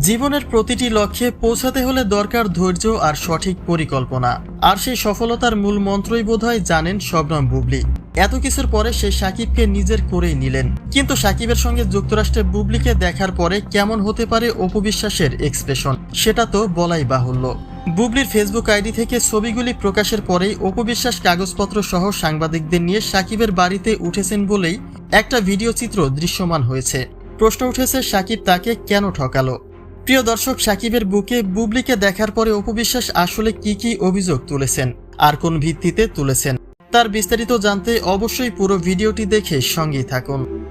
জীবনের প্রতিটি লক্ষ্যে পৌঁছাতে হলে দরকার ধৈর্য আর সঠিক পরিকল্পনা। আর সেই সফলতার মূল মন্ত্রই বোধহয় জানেন শবনম বুবলি। এত কিছুর পরে সে সাকিবকে নিজের করেই নিলেন। কিন্তু সাকিবের সঙ্গে যুক্তরাষ্ট্রে বুবলিকে দেখার পরে কেমন হতে পারে অপবিশ্বাসের এক্সপ্রেশন, সেটা তো বলাই বাহুল্য। বুবলির ফেসবুক আইডি থেকে ছবিগুলি প্রকাশের পরেই অপবিশ্বাস কাগজপত্র সহ সাংবাদিকদের নিয়ে সাকিবের বাড়িতে উঠেছেন বলেই একটা ভিডিও চিত্র দৃশ্যমান হয়েছে। প্রশ্ন উঠেছে, সাকিব তাকে কেন ঠকালো? প্রিয় দর্শক, সাকিবের বুকে বুবলিকে দেখার পরে অপবিশ্বাস আসলে কি কি অভিযোগ তুলেছেন? আর কোন ভিত্তিতে তুলেছেন? তার বিস্তারিত জানতে অবশ্যই পুরো ভিডিওটি দেখে সঙ্গেই থাকুন।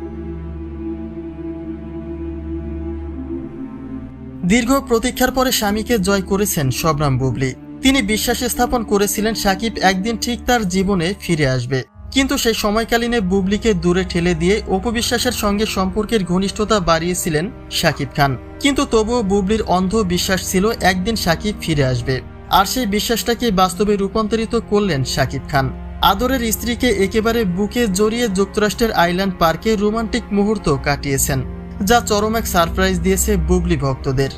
দীর্ঘ প্রতীক্ষার পরে স্বামীকে জয় করেছেন শবনাম বুবলি। তিনি বিশ্বাস স্থাপন করেছিলেন সাকিব একদিন ঠিক তার জীবনে ফিরে আসবে। কিন্তু সেই সময়কালীনে বুবলিকে দূরে ঠেলে দিয়ে অপবিশ্বাসের সঙ্গে সম্পর্কের ঘনিষ্ঠতা বাড়িয়েছিলেন সাকিব খান। কিন্তু তবুও বুবলির অন্ধ বিশ্বাস ছিল একদিন সাকিব ফিরে আসবে। আর সেই বিশ্বাসটাকে বাস্তবে রূপান্তরিত করলেন সাকিব খান। আদরের স্ত্রীকে একেবারে বুকে জড়িয়ে যুক্তরাষ্ট্রের আইল্যান্ড পার্কে রোমান্টিক মুহূর্ত কাটিয়েছেন। যা চরম এক সারপ্রাইজ দিয়েছে বুবলি ভক্তদের।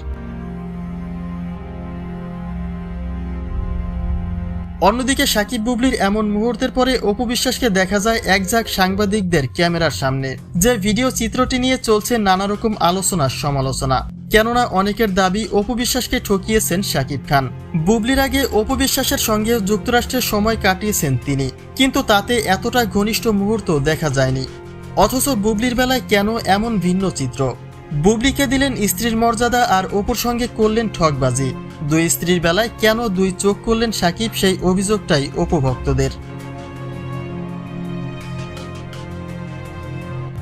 অন্যদিকে সাকিব বুবলির এমন মুহূর্তের পরে অপবিশ্বাসকে দেখা যায় একঝাক সাংবাদিকদের ক্যামেরার সামনে, যে ভিডিও চিত্রটি নিয়ে চলছে নানা রকম আলোচনা সমালোচনা। কেননা অনেকের দাবি অপবিশ্বাসকে ঠকিয়েছেন সাকিব খান। বুবলির আগে অপবিশ্বাসের সঙ্গে যুক্তরাষ্ট্রের সময় কাটিয়েছেন তিনি, কিন্তু তাতে এতটা ঘনিষ্ঠ মুহূর্ত দেখা যায়নি। অথচ বুবলির বেলায় কেন এমন ভিন্ন চিত্র? বুবলিকে দিলেন স্ত্রীর মর্যাদা আর অপুর সঙ্গে করলেন ঠকবাজি দুই স্ত্রীর বেলায় কেন দুই চোখ করলেন সাকিব সেই অভিযোগটাই উপভক্তদের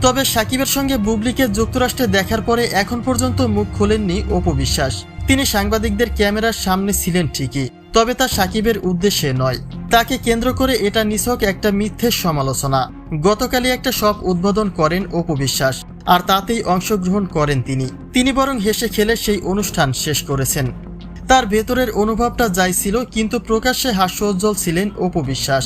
তবে সাকিবের সঙ্গে বুবলিকে যুক্তরাষ্ট্রে দেখার পরে এখন পর্যন্ত মুখ খোলেননি অপবিশ্বাস তিনি সাংবাদিকদের ক্যামেরার সামনে ছিলেন ঠিকই, তবে তা সাকিবের উদ্দেশ্যে নয়। তাকে কেন্দ্র করে এটা নিছক একটা মিথ্যের সমালোচনা। গতকালই একটা সব উদ্বোধন করেন অপু বিশ্বাস, আর তাতেই অংশগ্রহণ করেন তিনি। তিনি বরং হেসে খেলে সেই অনুষ্ঠান শেষ করেছেন। তার ভেতরের অনুভবটা যাই ছিল, কিন্তু প্রকাশ্যে হাস্যোজ্জ্বল ছিলেন অপবিশ্বাস